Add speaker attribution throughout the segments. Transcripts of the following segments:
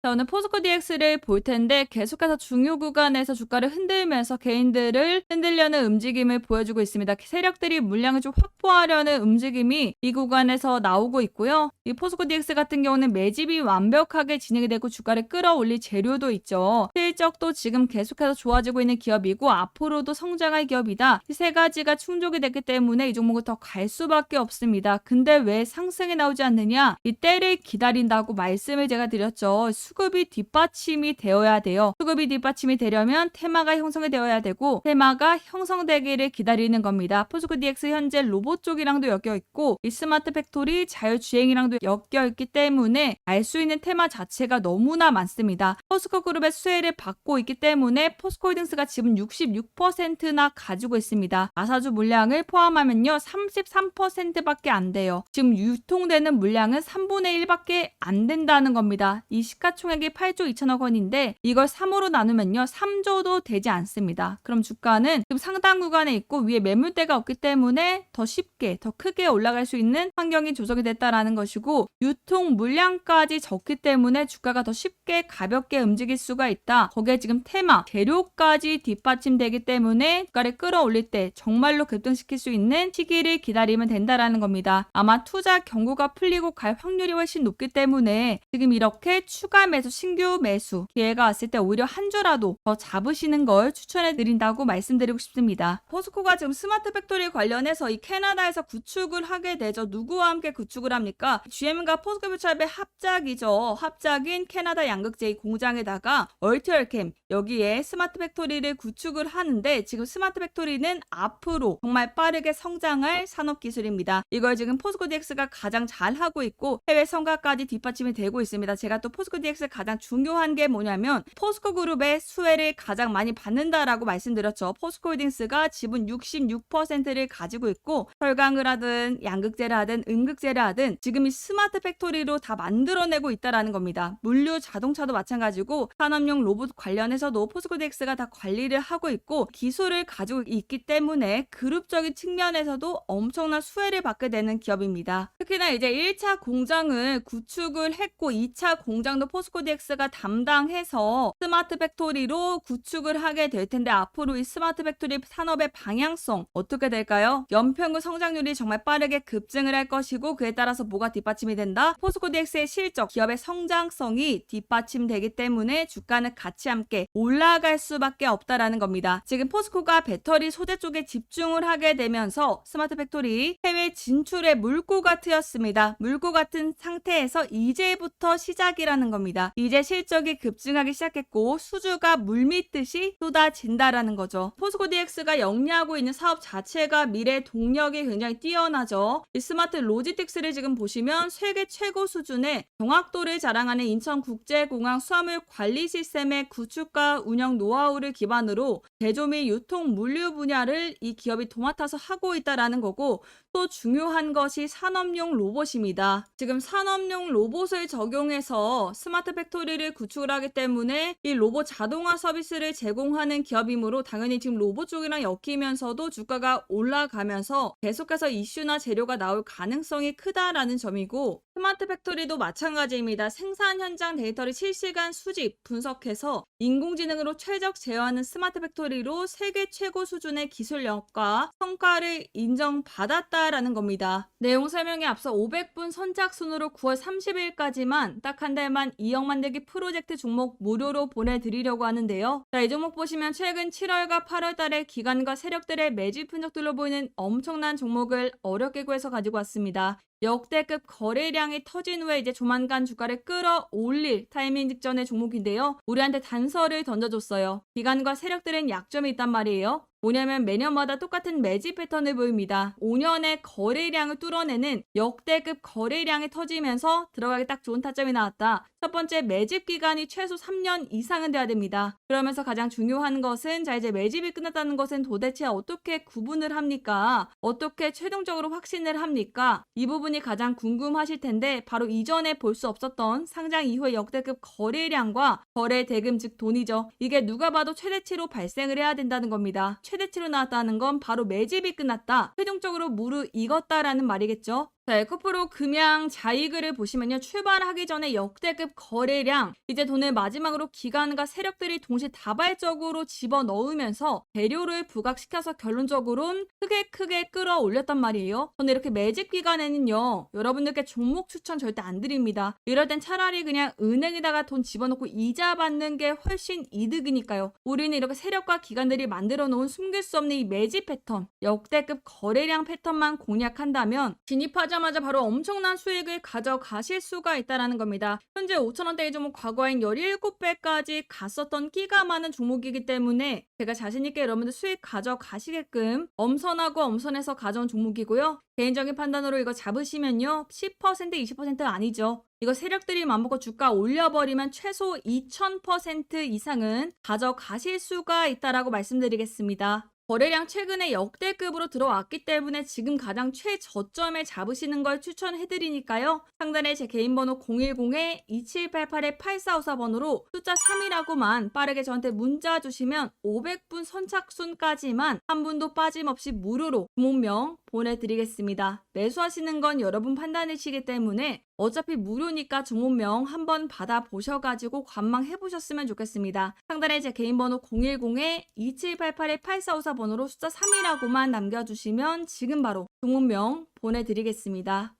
Speaker 1: 자, 오늘 포스코 DX를 볼 텐데 계속해서 중요 구간에서 주가를 흔들면서 개인들을 흔들려는 움직임을 보여주고 있습니다. 세력들이 물량을 좀 확보하려는 움직임이 이 구간에서 나오고 있고요. 이 포스코 DX 같은 경우는 매집이 완벽하게 진행이 되고 주가를 끌어올릴 재료도 있죠. 실적도 지금 계속해서 좋아지고 있는 기업이고 앞으로도 성장할 기업이다. 이 세 가지가 충족이 됐기 때문에 이 종목은 더 갈 수밖에 없습니다. 근데 왜 상승이 나오지 않느냐? 이 때를 기다린다고 말씀을 제가 드렸죠. 수급이 뒷받침이 되어야 돼요. 수급이 뒷받침이 되려면 테마가 형성이 되어야 되고 테마가 형성되기를 기다리는 겁니다. 포스코 DX 현재 로봇 쪽이랑도 엮여 있고 이 스마트 팩토리 자율주행이랑도 엮여 있기 때문에 알 수 있는 테마 자체가 너무나 많습니다. 포스코 그룹의 수혜를 받고 있기 때문에 포스코홀딩스가 지금 66%나 가지고 있습니다. 아사주 물량을 포함하면요 33%밖에 안 돼요. 지금 유통되는 물량은 3분의 1밖에 안 된다는 겁니다. 이 시가 총액이 8조 2천억 원인데 이걸 3으로 나누면요 3조도 되지 않습니다. 그럼 주가는 지금 상당 구간에 있고 위에 매물대가 없기 때문에 더 쉽게 더 크게 올라갈 수 있는 환경이 조성이 됐다라는 것이고 유통 물량까지 적기 때문에 주가가 더 쉽게 가볍게 움직일 수가 있다. 거기에 지금 테마 재료까지 뒷받침되기 때문에 주가를 끌어올릴 때 정말로 급등시킬 수 있는 시기를 기다리면 된다라는 겁니다. 아마 투자 경고가 풀리고 갈 확률이 훨씬 높기 때문에 지금 이렇게 추가 매수, 신규 매수 기회가 왔을 때 오히려 한 주라도 더 잡으시는 걸 추천해 드린다고 말씀드리고 싶습니다. 포스코가 지금 스마트 팩토리 관련해서 이 캐나다에서 구축을 하게 되죠. 누구와 함께 구축을 합니까? GM과 포스코 뷰차업의 합작이죠. 합작인 캐나다 양극재의 공장에다가 얼티얼캠 여기에 스마트 팩토리를 구축을 하는데 지금 스마트 팩토리는 앞으로 정말 빠르게 성장할 산업 기술입니다. 이걸 지금 포스코 DX가 가장 잘 하고 있고 해외 성과까지 뒷받침이 되고 있습니다. 제가 또 포스코 DX 가장 중요한 게 뭐냐면 포스코 그룹의 수혜를 가장 많이 받는다라고 말씀드렸죠. 포스코 홀딩스가 지분 66%를 가지고 있고 철강을 하든 양극재를 하든 음극재를 하든 지금 이 스마트 팩토리로 다 만들어내고 있다라는 겁니다. 물류 자동차도 마찬가지고 산업용 로봇 관련해서도 포스코 DX가 다 관리를 하고 있고 기술을 가지고 있기 때문에 그룹적인 측면에서도 엄청난 수혜를 받게 되는 기업입니다. 특히나 이제 1차 공장을 구축을 했고 2차 공장도 포스코 DX가 담당해서 스마트 팩토리로 구축을 하게 될 텐데 앞으로 이 스마트 팩토리 산업의 방향성 어떻게 될까요? 연평균 성장률이 정말 빠르게 급증을 할 것이고 그에 따라서 뭐가 뒷받침이 된다? 포스코 DX의 실적, 기업의 성장성이 뒷받침되기 때문에 주가는 같이 함께 올라갈 수밖에 없다라는 겁니다. 지금 포스코가 배터리 소재 쪽에 집중을 하게 되면서 스마트 팩토리 해외 진출의 물꼬가 트였습니다. 물꼬 같은 상태에서 이제부터 시작이라는 겁니다. 이제 실적이 급증하기 시작했고 수주가 물밀듯이 쏟아진다라는 거죠. 포스코 DX가 영위하고 있는 사업 자체가 미래 동력이 굉장히 뛰어나죠. 이 스마트 로지틱스를 지금 보시면 세계 최고 수준의 정확도를 자랑하는 인천국제공항 수화물 관리 시스템의 구축과 운영 노하우를 기반으로 제조 및 유통 물류 분야를 이 기업이 도맡아서 하고 있다라는 거고 또 중요한 것이 산업용 로봇입니다. 지금 산업용 로봇을 적용해서 스마트 팩토리를 구축을 하기 때문에 이 로봇 자동화 서비스를 제공하는 기업이므로 당연히 지금 로봇 쪽이랑 엮이면서도 주가가 올라가면서 계속해서 이슈나 재료가 나올 가능성이 크다라는 점이고 스마트 팩토리도 마찬가지입니다. 생산 현장 데이터를 실시간 수집, 분석해서 인공지능으로 최적 제어하는 스마트 팩토리로 세계 최고 수준의 기술력과 성과를 인정받았다라는 겁니다. 내용 설명에 앞서 500분 선착순으로 9월 30일까지만 딱 한 달만 2억 만들기 프로젝트 종목 무료로 보내드리려고 하는데요. 자, 이 종목 보시면 최근 7월과 8월 달에 기관과 세력들의 매집 흔적들로 보이는 엄청난 종목을 어렵게 구해서 가지고 왔습니다. 역대급 거래량이 터진 후에 이제 조만간 주가를 끌어올릴 타이밍 직전의 종목인데요. 우리한테 단서를 던져줬어요. 기관과 세력들은 약점이 있단 말이에요. 뭐냐면 매년마다 똑같은 매집 패턴을 보입니다. 5년의 거래량을 뚫어내는 역대급 거래량이 터지면서 들어가기 딱 좋은 타점이 나왔다. 첫 번째 매집 기간이 최소 3년 이상은 돼야 됩니다. 그러면서 가장 중요한 것은 자 이제 매집이 끝났다는 것은 도대체 어떻게 구분을 합니까? 어떻게 최종적으로 확신을 합니까? 이 부분이 가장 궁금하실 텐데 바로 이전에 볼 수 없었던 상장 이후의 역대급 거래량과 거래 대금 즉 돈이죠. 이게 누가 봐도 최대치로 발생을 해야 된다는 겁니다. 최대치로 나왔다는 건 바로 매집이 끝났다. 최종적으로 무르익었다라는 말이겠죠. 자, 에코프로 금양 자이글을 보시면요. 출발하기 전에 역대급 거래량, 이제 돈을 마지막으로 기관과 세력들이 동시에 다발적으로 집어 넣으면서 배료를 부각시켜서 결론적으로는 크게 크게 끌어올렸단 말이에요. 저는 이렇게 매집 기간에는요. 여러분들께 종목 추천 절대 안 드립니다. 이럴 땐 차라리 그냥 은행에다가 돈 집어넣고 이자 받는 게 훨씬 이득이니까요. 우리는 이렇게 세력과 기관들이 만들어 놓은 숨길 수 없는 이 매집 패턴, 역대급 거래량 패턴만 공략한다면 진입하자 마자 바로 엄청난 수익을 가져가실 수가 있다라는 겁니다. 현재 5천원대의 종목 과거엔 17배까지 갔었던 끼가 많은 종목이기 때문에 제가 자신있게 여러분들 수익 가져가시게끔 엄선하고 엄선해서 가져온 종목이고요. 개인적인 판단으로 이거 잡으시면요. 10% 20% 아니죠. 이거 세력들이 맘먹고 주가 올려버리면 최소 2000% 이상은 가져가실 수가 있다라고 말씀드리겠습니다. 거래량 최근에 역대급으로 들어왔기 때문에 지금 가장 최저점에 잡으시는 걸 추천해드리니까요. 상단에 제 개인 번호 010-2788-8454번으로 숫자 3이라고만 빠르게 저한테 문자 주시면 500분 선착순까지만 한 분도 빠짐없이 무료로 주목명 보내드리겠습니다. 매수하시는 건 여러분 판단이시기 때문에 어차피 무료니까 주문명 한번 받아보셔가지고 관망해보셨으면 좋겠습니다. 상단에 제 개인 번호 010-2788-8454번호로 숫자 3이라고만 남겨주시면 지금 바로 주문명 보내드리겠습니다.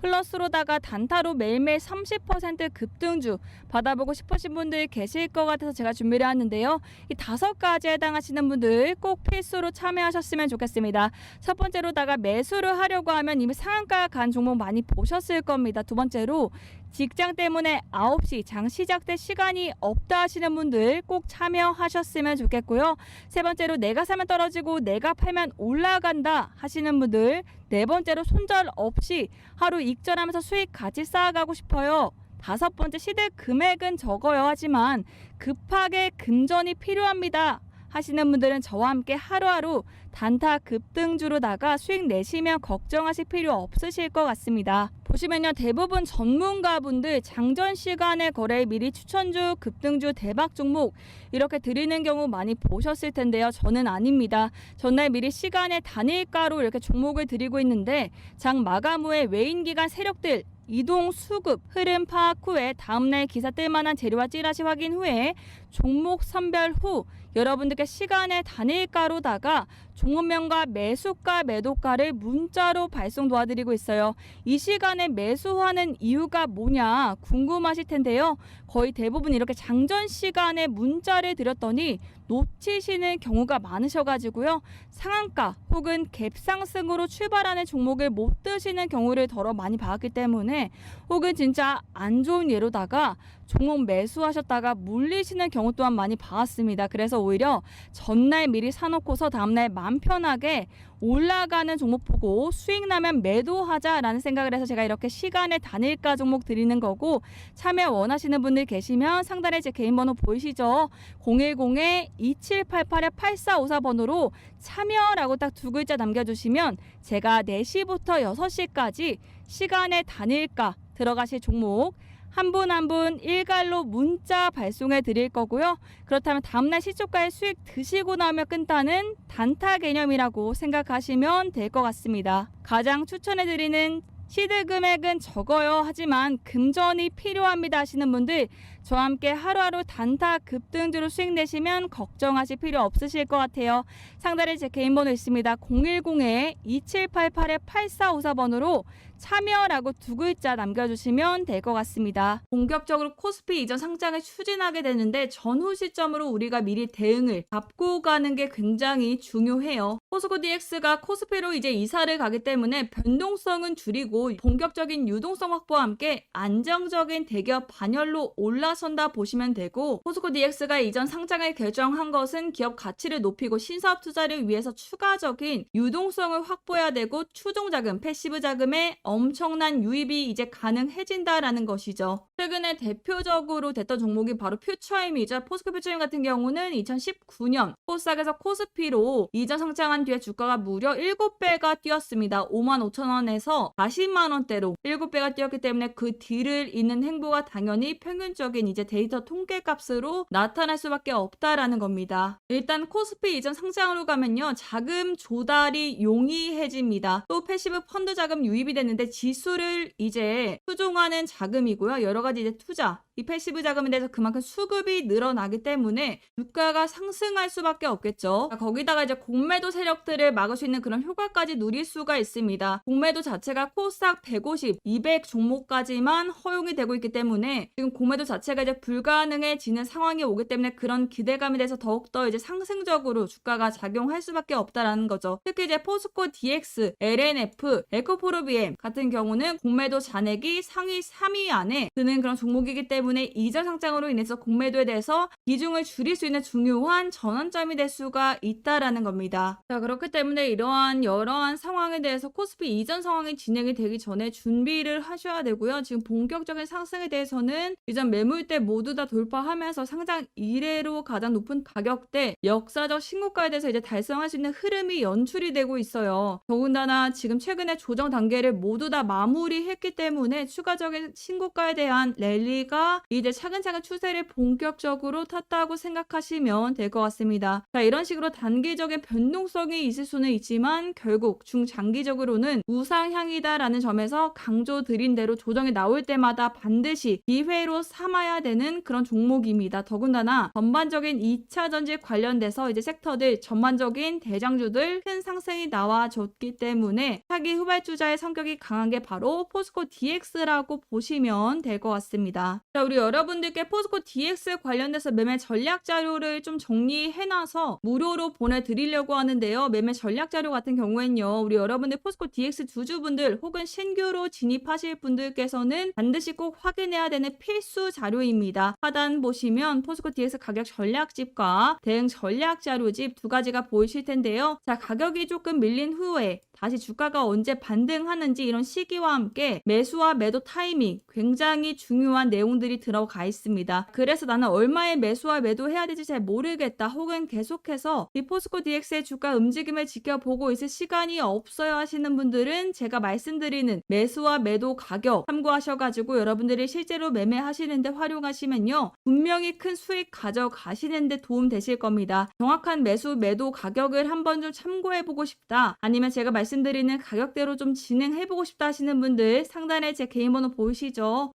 Speaker 1: 플러스로다가 단타로 매일매일 30% 급등주 받아보고 싶으신 분들 계실 것 같아서 제가 준비를 했는데요. 이 다섯 가지에 해당하시는 분들 꼭 필수로 참여하셨으면 좋겠습니다. 첫 번째로다가 매수를 하려고 하면 이미 상한가 간 종목 많이 보셨을 겁니다. 두 번째로 직장 때문에 9시 장 시작될 시간이 없다 하시는 분들 꼭 참여하셨으면 좋겠고요. 세 번째로 내가 사면 떨어지고 내가 팔면 올라간다 하시는 분들 네 번째로 손절 없이 하루 익절하면서 수익 같이 쌓아가고 싶어요. 다섯 번째 시드 금액은 적어요 하지만 급하게 금전이 필요합니다. 하시는 분들은 저와 함께 하루하루 단타 급등주로다가 수익 내시면 걱정하실 필요 없으실 것 같습니다. 보시면요 대부분 전문가분들 장전 시간에 거래 미리 추천주 급등주 대박 종목 이렇게 드리는 경우 많이 보셨을 텐데요 저는 아닙니다 전날 미리 시간에 단일가로 이렇게 종목을 드리고 있는데 장 마감 후에 외인 기간 세력들 이동 수급 흐름 파악 후에 다음날 기사 뜰 만한 재료와 찌라시 확인 후에 종목 선별 후 여러분들께 시간의 단일가로다가 종목명과 매수가 매도가를 문자로 발송 도와드리고 있어요. 이 시간에 매수하는 이유가 뭐냐 궁금하실 텐데요. 거의 대부분 이렇게 장전 시간에 문자를 드렸더니 놓치시는 경우가 많으셔가지고요. 상한가 혹은 갭상승으로 출발하는 종목을 못 드시는 경우를 더러 많이 봤기 때문에 혹은 진짜 안 좋은 예로다가 종목 매수하셨다가 물리시는 경우 또한 많이 봐왔습니다. 그래서 오히려 전날 미리 사놓고서 다음날 마음 편하게 올라가는 종목 보고 수익 나면 매도하자라는 생각을 해서 제가 이렇게 시간의 단일가 종목 드리는 거고 참여 원하시는 분들 계시면 상단에 제 개인 번호 보이시죠? 010-2788-8454번호로 참여라고 딱 두 글자 남겨주시면 제가 4시부터 6시까지 시간의 단일가 들어가실 종목 한 분 한 분 일괄로 문자 발송해 드릴 거고요. 그렇다면 다음날 시초가의 수익 드시고 나면 끝나는 단타 개념이라고 생각하시면 될 것 같습니다. 가장 추천해 드리는 시드 금액은 적어요. 하지만 금전이 필요합니다 하시는 분들 저와 함께 하루하루 단타 급등주로 수익 내시면 걱정하실 필요 없으실 것 같아요. 상단에 제 개인 번호 있습니다. 010-2788-8454번으로 참여라고 두 글자 남겨주시면 될 것 같습니다. 본격적으로 코스피 이전 상장을 추진하게 되는데 전후 시점으로 우리가 미리 대응을 잡고 가는 게 굉장히 중요해요. 포스코 DX가 코스피로 이제 이사를 가기 때문에 변동성은 줄이고 본격적인 유동성 확보와 함께 안정적인 대기업 반열로 올라선다 보시면 되고 포스코 DX가 이전 상장을 결정한 것은 기업 가치를 높이고 신사업 투자를 위해서 추가적인 유동성을 확보해야 되고 추종 자금, 패시브 자금에 엄청난 유입이 이제 가능해진다라는 것이죠. 최근에 대표적으로 됐던 종목이 바로 퓨처임이죠. 포스코 퓨처임 같은 경우는 2019년 코스닥에서 코스피로 이전 상장한 뒤에 주가가 무려 7배가 뛰었습니다. 5만 5천 원에서 40만 원대로 7배가 뛰었기 때문에 그 뒤를 잇는 행보가 당연히 평균적인 이제 데이터 통계 값으로 나타날 수밖에 없다라는 겁니다. 일단 코스피 이전 상장으로 가면요. 자금 조달이 용이해집니다. 또 패시브 펀드 자금 유입이 됐는데 지수를 이제 수종하는 자금이고요. 여러 가지 이제 투자, 이 패시브 자금에 대해서 그만큼 수급이 늘어나기 때문에 주가가 상승할 수밖에 없겠죠. 거기다가 이제 공매도 세력들을 막을 수 있는 그런 효과까지 누릴 수가 있습니다. 공매도 자체가 코스닥 150, 200 종목까지만 허용이 되고 있기 때문에 지금 공매도 자체가 이제 불가능해지는 상황이 오기 때문에 그런 기대감에 대해서 더욱더 이제 상승적으로 주가가 작용할 수밖에 없다라는 거죠. 특히 이제 포스코 DX, LNF, 에코프로비엠 같은 경우는 공매도 잔액이 상위 3위 안에 드는 그런 종목이기 때문에 이전 상장으로 인해서 공매도에 대해서 비중을 줄일 수 있는 중요한 전환점이 될 수가 있다라는 겁니다. 자, 그렇기 때문에 이러한 여러한 상황에 대해서 코스피 이전 상황이 진행이 되기 전에 준비를 하셔야 되고요. 지금 본격적인 상승에 대해서는 이전 매물대 모두 다 돌파하면서 상장 이래로 가장 높은 가격대 역사적 신고가에 대해서 이제 달성할 수 있는 흐름이 연출이 되고 있어요. 더군다나 지금 최근에 조정 단계를 모두 다 마무리했기 때문에 추가적인 신고가에 대한 랠리가 이제 차근차근 추세를 본격적으로 탔다고 생각하시면 될 것 같습니다. 자, 이런 식으로 단기적인 변동성이 있을 수는 있지만 결국 중장기적으로는 우상향이다라는 점에서 강조 드린 대로 조정이 나올 때마다 반드시 기회로 삼아야 되는 그런 종목입니다. 더군다나 전반적인 2차 전지 관련돼서 이제 섹터들 전반적인 대장주들 큰 상승이 나와줬기 때문에 차기 후발주자의 성격이 강한 게 바로 포스코 DX라고 보시면 될 것 같습니다. 자, 우리 여러분들께 포스코 DX 관련돼서 매매 전략 자료를 좀 정리해놔서 무료로 보내드리려고 하는데요. 매매 전략 자료 같은 경우엔요. 우리 여러분들 포스코 DX 주주분들 혹은 신규로 진입하실 분들께서는 반드시 꼭 확인해야 되는 필수 자료입니다. 하단 보시면 포스코 DX 가격 전략집과 대응 전략 자료집 두 가지가 보이실 텐데요. 자, 가격이 조금 밀린 후에 다시 주가가 언제 반등하는지 이런 시기와 함께 매수와 매도 타이밍 굉장히 중요한 내용들이 들어가 있습니다. 그래서 나는 얼마에 매수와 매도해야 될지 잘 모르겠다 혹은 계속해서 이 포스코 DX의 주가 움직임을 지켜보고 있을 시간이 없어요 하시는 분들은 제가 말씀드리는 매수와 매도 가격 참고하셔가지고 여러분들이 실제로 매매하시는데 활용하시면요 분명히 큰 수익 가져가시는데 도움 되실 겁니다. 정확한 매수 매도 가격을 한번 좀 참고해보고 싶다 아니면 제가 말씀드리는 가격대로 좀 진행해보고 싶다 하시는 분들 상단에 제 개인 번호 보이시죠?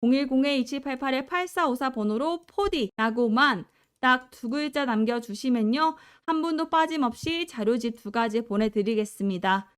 Speaker 1: 010-2788-8454 번호로 포디라고만 딱 두 글자 남겨주시면요. 한 분도 빠짐없이 자료집 두 가지 보내드리겠습니다.